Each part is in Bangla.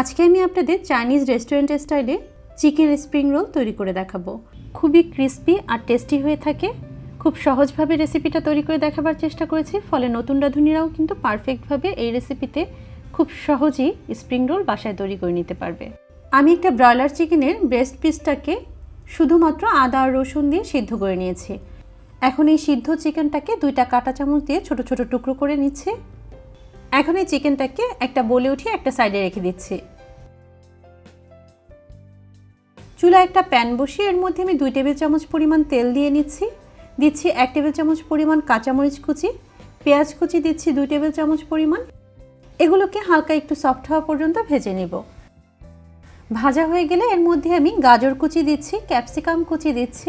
আজকে আমি আপনাদের চাইনিজ রেস্টুরেন্ট স্টাইলে চিকেন স্প্রিং রোল তৈরি করে দেখাবো। খুবই ক্রিস্পি আর টেস্টি হয়ে থাকে। খুব সহজভাবে রেসিপিটা তৈরি করে দেখাবার চেষ্টা করেছি, ফলে নতুন রাঁধুনিরাও কিন্তু পারফেক্টভাবে এই রেসিপিতে খুব সহজেই স্প্রিং রোল বাসায় তৈরি করে নিতে পারবে। আমি একটা ব্রয়লার চিকেনের ব্রেস্ট পিসটাকে শুধুমাত্র আদা আর রসুন দিয়ে সিদ্ধ করে নিয়েছি। এখন এই সিদ্ধ চিকেনটাকে দুইটা কাঁটা চামচ দিয়ে ছোট ছোট টুকরো করে নিচ্ছি। এখন এই চিকেনটাকে একটা বলে উঠিয়ে একটা সাইডে রেখে দিচ্ছি। চুলা একটা প্যান বসিয়ে এর মধ্যে আমি দুই টেবিল চামচ পরিমাণ তেল দিয়ে নিচ্ছি। দিচ্ছি এক টেবিল চামচ পরিমাণ কাঁচামরিচ কুচি, পেঁয়াজ কুচি দিচ্ছি দুই টেবিল চামচ পরিমাণ। এগুলোকে হালকা একটু সফট হওয়া পর্যন্ত ভেজে নিব। ভাজা হয়ে গেলে এর মধ্যে আমি গাজর কুচি দিচ্ছি, ক্যাপসিকাম কুচি দিচ্ছি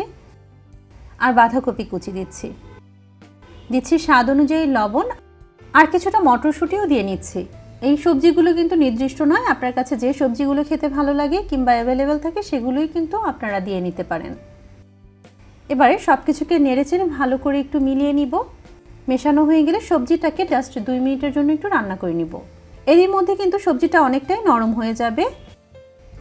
আর বাঁধাকপি কুচি দিচ্ছি। দিচ্ছি স্বাদ অনুযায়ী লবণ আর কিছুটা মটরশুঁটিও দিয়ে নিচ্ছি। এই সবজিগুলো কিন্তু নির্দিষ্ট নয়, আপনার কাছে যে সবজিগুলো খেতে ভালো লাগে কিংবা অ্যাভেলেবেল থাকে সেগুলোই কিন্তু আপনারা দিয়ে নিতে পারেন। এবারে সব কিছুকে নেড়েচেড়ে ভালো করে একটু মিলিয়ে নিব। মেশানো হয়ে গেলে সবজিটাকে জাস্ট দুই মিনিটের জন্য একটু রান্না করে নিব। এরই মধ্যে কিন্তু সবজিটা অনেকটাই নরম হয়ে যাবে।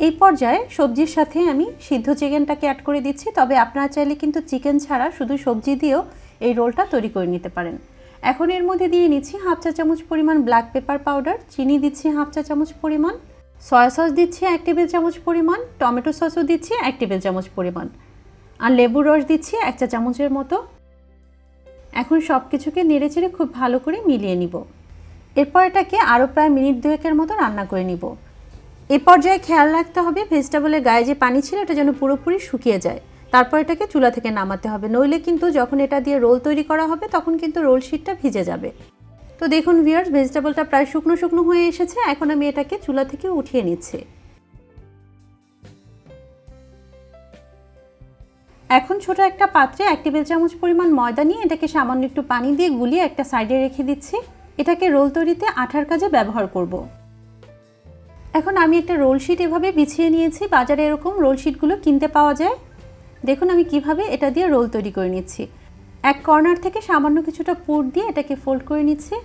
এই পর্যায়ে সবজির সাথে আমি সিদ্ধ চিকেনটাকে অ্যাড করে দিচ্ছি, তবে আপনারা চাইলে কিন্তু চিকেন ছাড়া শুধু সবজি দিয়েও এই রোলটা তৈরি করে নিতে পারেন। এখন এর মধ্যে দিয়ে নিচ্ছি হাফ চা চামচ পরিমাণ ব্ল্যাক পেপার পাউডার চিনি দিচ্ছি হাফ চা চামচ পরিমাণ সয়া সস দিচ্ছি এক টেবিল চামচ পরিমাণ টমেটো সসও দিচ্ছি এক টেবিল চামচ পরিমাণ, আর লেবুর রস দিচ্ছি এক চা চামচের মতো। এখন সব কিছুকে নেড়েচেড়ে খুব ভালো করে মিলিয়ে নিব। এরপর এটাকে আরও প্রায় মিনিট দুয়েকের মতো রান্না করে নিব। এ পর্যায়ে খেয়াল রাখতে হবে ভেজিটেবলের গায়ে যে পানি ছিল, এটা যেন পুরোপুরি শুকিয়ে যায়। তারপর এটাকে চুলা থেকে নামাতে হবে। নইলে কিন্তু যখন এটা দিয়ে রোল তৈরি করা হবে, তখন কিন্তু রোল শিটটা ভিজে যাবে। তো দেখুন ভিয়ার্স ভেজিটেবলটা প্রায় শুকনো শুকনো হয়ে এসেছে। এখন আমি এটাকে চুলা থেকে উঠিয়ে নিচ্ছি। এখন ছোট একটা পাত্রে এক টেবিল চামচ পরিমাণ ময়দা নিয়ে এটাকে সামান্য একটু পানি দিয়ে গুলিয়ে একটা সাইডে রেখে দিচ্ছি। এটাকে রোল তৈরিতে আঠার কাজে ব্যবহার করব। এখন আমি একটা রোল শিট এভাবে বিছিয়ে নিয়েছি। বাজারে এরকম রোল শিটগুলো কিনতে পাওয়া যায়। দেখুন আমি কীভাবে এটা দিয়ে রোল তৈরি করে নিচ্ছি। এক কর্নার থেকে সামান্য কিছুটা পুর দিয়ে এটাকে ফোল্ড করে নিচ্ছি।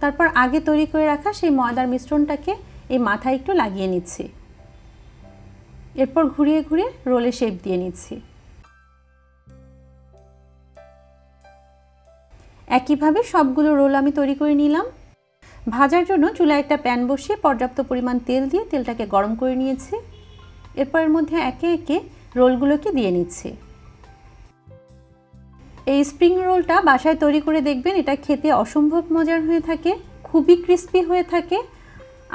তারপর আগে তৈরি করে রাখা সেই ময়দার মিশ্রণটাকে এই মাথায় একটু লাগিয়ে নিচ্ছি। এরপর ঘুরিয়ে ঘুরিয়ে রোলে শেপ দিয়ে নিচ্ছি। একইভাবে সবগুলো রোল আমি তৈরি করে নিলাম। ভাজার জন্য চুলায় একটা প্যান বসিয়ে পর্যাপ্ত পরিমাণ তেল দিয়ে তেলটাকে গরম করে নিয়েছি। এরপর এর মধ্যে একে একে রোলগুলোকে দিয়ে নিচ্ছি। এই স্প্রিং রোলটা বাসায় তৈরি করে দেখবেন, এটা খেতে অসম্ভব মজার হয়ে থাকে, খুবই ক্রিস্পি হয়ে থাকে,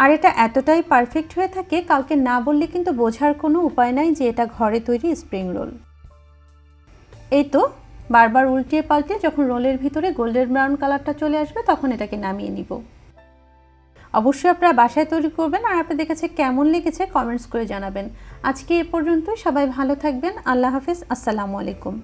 আর এটা এতটাই পারফেক্ট হয়ে থাকে, কাউকে না বললে কিন্তু বোঝার কোনো উপায় নাই যে এটা ঘরে তৈরি স্প্রিং রোল। এই তো, বারবার উল্টিয়ে পাল্টে যখন রোলের ভিতরে গোল্ডেন ব্রাউন কালারটা চলে আসবে, তখন এটাকে নামিয়ে নিব। অবশ্যই আপনারা বাসায় তৈরি করবেন আর আপনাদের কাছে কেমন লেগেছে কমেন্টস করে জানাবেন। আজকে এ পর্যন্তই, সবাই ভালো থাকবেন, আল্লাহ হাফিজ, আসসালামু আলাইকুম।